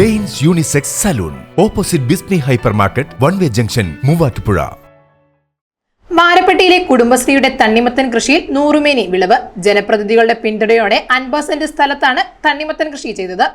Danes unisex salon. Opposite ബിസ്നി hyper market one way junction Muvattupuzha. മാരപ്പെട്ടിയിലെ കുടുംബശ്രീയുടെ തണ്ണിമത്തൻ കൃഷിയിൽ നൂറുമേനി വിളവ്. ജനപ്രതിനിധികളുടെ പിന്തുണയോടെ അൻപത് സെന്റ് സ്ഥലത്താണ് തണ്ണിമത്തൻ കൃഷി ചെയ്തത്.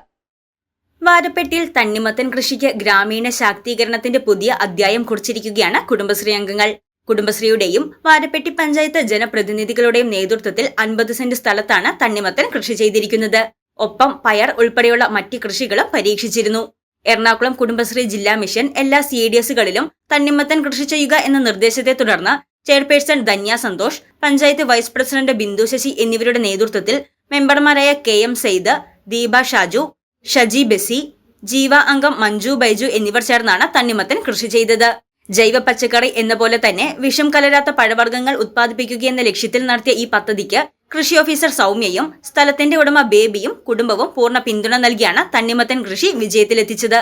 വാരപ്പെട്ടിയിൽ തണ്ണിമത്തൻ കൃഷിക്ക് ഗ്രാമീണ ശാക്തീകരണത്തിന്റെ പുതിയ അധ്യായം കുറിച്ചിരിക്കുകയാണ് കുടുംബശ്രീ അംഗങ്ങൾ. കുടുംബശ്രീയുടെയും വാരപ്പെട്ടി പഞ്ചായത്ത് ജനപ്രതിനിധികളുടെയും നേതൃത്വത്തിൽ അൻപത് സെന്റ് സ്ഥലത്താണ് തണ്ണിമത്തൻ കൃഷി ചെയ്തിരിക്കുന്നത്. ഒപ്പം പയർ ഉൾപ്പെടെയുള്ള മറ്റ് കൃഷികളും പരീക്ഷിച്ചിരുന്നു. എറണാകുളം കുടുംബശ്രീ ജില്ലാ മിഷൻ എല്ലാ സി ഡി എസുകളിലും തണ്ണിമത്തൻ കൃഷി ചെയ്യുക എന്ന നിർദ്ദേശത്തെ തുടർന്ന് chairperson Dhanya Santhosh panchayat vice president Bindu Sasi എന്നിവരുടെ നേതൃത്വത്തിൽ മെമ്പർമാരായ K M Syed Deepa Shaju Shaji Bessy Jeeva അംഗം മഞ്ജു ബൈജു എന്നിവർ ചേർന്നാണ് തണ്ണിമത്തൻ കൃഷി ചെയ്തത്. ജൈവ പച്ചക്കറി എന്ന പോലെ തന്നെ വിഷം കലരാത്ത പഴവർഗങ്ങൾ ഉത്പാദിപ്പിക്കുകയെന്ന ലക്ഷ്യത്തിൽ നടത്തിയ ഈ പദ്ധതിക്ക് കൃഷി ഓഫീസർ സൗമ്യയും സ്ഥലത്തിന്റെ ഉടമ ബേബിയും കുടുംബവും പൂർണ പിന്തുണ നൽകിയാണ് തണ്ണിമത്തൻ കൃഷി വിജയത്തിലെത്തിച്ചത്.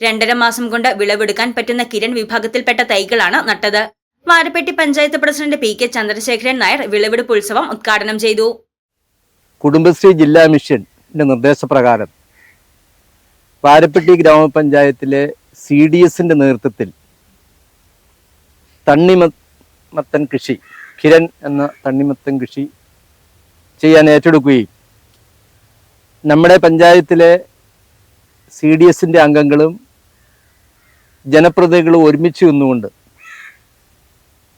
രണ്ടര മാസം കൊണ്ട് വിളവെടുക്കാൻ പറ്റുന്ന കിരൺ വിഭാഗത്തിൽപ്പെട്ട തൈകളാണ് നട്ടത്. Varappetty panchayat president P K Chandrasekharan Nair വിളവെടുപ്പ് ഉത്സവം ഉദ്ഘാടനം ചെയ്തു. കുടുംബശ്രീ ജില്ലാ മിഷന്റെ നിർദ്ദേശപ്രകാരം വാരപ്പെട്ടി ഗ്രാമപഞ്ചായത്തിലെ സി ഡി എസിന്റെ നേതൃത്വത്തിൽ തണ്ണിമത്തൻ കൃഷി കിരൺ എന്ന തണ്ണിമത്തൻ കൃഷി ചെയ്യാൻ ഏറ്റെടുക്കുകയും നമ്മുടെ പഞ്ചായത്തിലെ സി ഡി എസിന്റെ അംഗങ്ങളും ജനപ്രതിനിധികളും ഒരുമിച്ച് നിന്നുകൊണ്ട്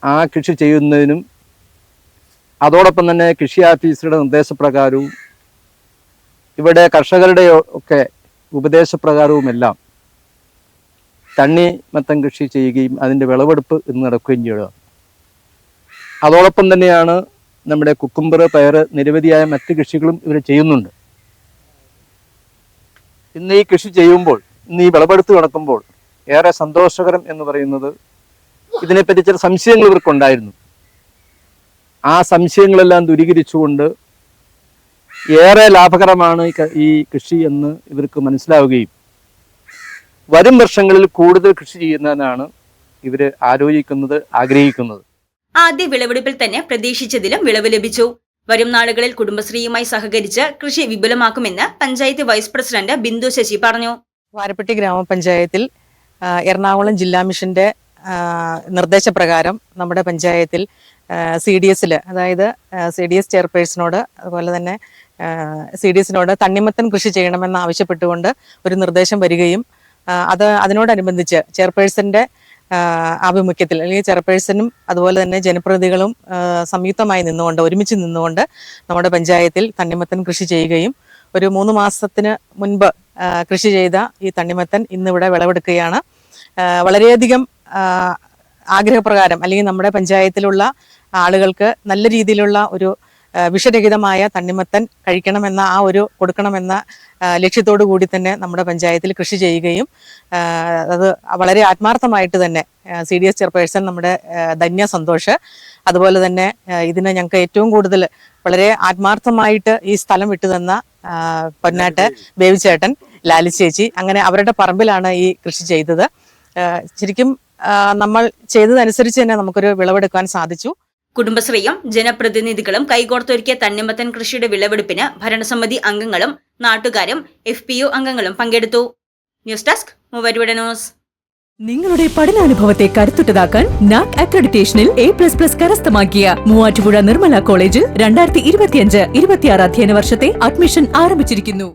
ആ കൃഷി ചെയ്യുന്നതിനും അതോടൊപ്പം തന്നെ കൃഷി ഓഫീസറുടെ നിർദ്ദേശപ്രകാരവും ഇവിടെ കർഷകരുടെ ഒക്കെ ഉപദേശപ്രകാരവുമെല്ലാം തണ്ണി മത്തം കൃഷി ചെയ്യുകയും അതിന്റെ വിളവെടുപ്പ് ഇന്ന് നടക്കുകയും ചെയ്യുക അതോടൊപ്പം തന്നെയാണ് നമ്മുടെ കുക്കുംബർ പയർ നിരവധിയായ മറ്റ് കൃഷികളും ഇവർ ചെയ്യുന്നുണ്ട്. ഇന്ന് ഈ കൃഷി ചെയ്യുമ്പോൾ ഇന്ന് ഈ വിളവെടുത്ത് നടക്കുമ്പോൾ ഏറെ സന്തോഷകരം എന്ന് പറയുന്നത് ഇതിനെപ്പറ്റി ചില സംശയങ്ങൾ ഇവർക്കുണ്ടായിരുന്നു. ആ സംശയങ്ങളെല്ലാം ദൂരീകരിച്ചുകൊണ്ട് ഏറെ ലാഭകരമാണ് ഈ കൃഷി എന്ന് ഇവർക്ക് മനസ്സിലാവുകയും വരും വർഷങ്ങളിൽ കൂടുതൽ കൃഷി ചെയ്യുന്നതിനാണ് ഇവർ ആലോചിക്കുന്നത് ആഗ്രഹിക്കുന്നത്. ആദ്യ വിളവെടുപ്പിൽ തന്നെ പ്രതീക്ഷിച്ചതിലും വിളവ് ലഭിച്ചു. വരും നാളുകളിൽ കുടുംബശ്രീയുമായി സഹകരിച്ച് കൃഷി വിപുലമാക്കുമെന്ന് പഞ്ചായത്ത് വൈസ് പ്രസിഡന്റ് ബിന്ദു ശശി പറഞ്ഞു. വാരപ്പെട്ടി ഗ്രാമപഞ്ചായത്തിൽ എറണാകുളം ജില്ലാ മിഷന്റെ നിർദ്ദേശപ്രകാരം നമ്മുടെ പഞ്ചായത്തിൽ സി ഡി എസിൽ അതായത് സി ഡി എസ് ചെയർപേഴ്സണോട് അതുപോലെ തന്നെ സി ഡി എസിനോട് തണ്ണിമത്തൻ കൃഷി ചെയ്യണമെന്ന് ആവശ്യപ്പെട്ടുകൊണ്ട് ഒരു നിർദ്ദേശം വരികയും അത് അതിനോടനുബന്ധിച്ച് ചെയർപേഴ്സന്റെ ആഭിമുഖ്യത്തിൽ അല്ലെങ്കിൽ ചെയർപേഴ്സണും അതുപോലെ തന്നെ ജനപ്രതിനിധികളും സംയുക്തമായി നിന്നുകൊണ്ട് ഒരുമിച്ച് നിന്നുകൊണ്ട് നമ്മുടെ പഞ്ചായത്തിൽ തണ്ണിമത്തൻ കൃഷി ചെയ്യുകയും ഒരു മൂന്ന് മാസത്തിന് മുൻപ് കൃഷി ചെയ്ത ഈ തണ്ണിമത്തൻ ഇന്നിവിടെ വിളവെടുക്കുകയാണ്. വളരെയധികം ആഗ്രഹപ്രകാരം അല്ലെങ്കിൽ നമ്മുടെ പഞ്ചായത്തിലുള്ള ആളുകൾക്ക് നല്ല രീതിയിലുള്ള ഒരു വിഷരഹിതമായ തണ്ണിമത്തൻ കഴിക്കണമെന്ന ആ ഒരു കൊടുക്കണമെന്ന ലക്ഷ്യത്തോടു കൂടി തന്നെ നമ്മുടെ പഞ്ചായത്തിൽ കൃഷി ചെയ്യുകയും അത് വളരെ ആത്മാർത്ഥമായിട്ട് തന്നെ സി ഡി എസ് ചെയർപേഴ്സൺ നമ്മുടെ ധന്യ സന്തോഷ് അതുപോലെ തന്നെ ഇതിനെ ഞങ്ങൾക്ക് ഏറ്റവും കൂടുതൽ വളരെ ആത്മാർത്ഥമായിട്ട് ഈ സ്ഥലം വിട്ടു തന്ന ആ, പൊന്നാട്ട് ബേബിച്ചേട്ടൻ ലാലി ചേച്ചി അങ്ങനെ അവരുടെ പറമ്പിലാണ് ഈ കൃഷി ചെയ്തത്. ശരിക്കും നമ്മൾ ചെയ്തതനുസരിച്ച് തന്നെ നമുക്കൊരു വിളവെടുക്കാൻ സാധിച്ചു. കുടുംബശ്രീയും ജനപ്രതിനിധികളും കൈകോർത്തൊരുക്കിയ തണ്ണിമത്തൻ കൃഷിയുടെ വിളവെടുപ്പിന് ഭരണസമിതി അംഗങ്ങളും നാട്ടുകാരും എഫ് പി ഒ അംഗങ്ങളും പങ്കെടുത്തു. ന്യൂസ് ഡെസ്ക് മൂവരുവിട ന്യൂസ്. നിങ്ങളുടെ പഠനാനുഭവത്തെ കരുത്തുറ്റതാക്കാൻ നാക് അക്രഡിറ്റേഷനിൽ എ പ്ലസ് പ്ലസ് കരസ്ഥമാക്കിയ മൂവാറ്റുപുഴ നിർമ്മല കോളേജിൽ രണ്ടായിരത്തി ഇരുപത്തിയഞ്ച് ഇരുപത്തിയാറ് അധ്യയന വർഷത്തെ അഡ്മിഷൻ ആരംഭിച്ചിരിക്കുന്നു.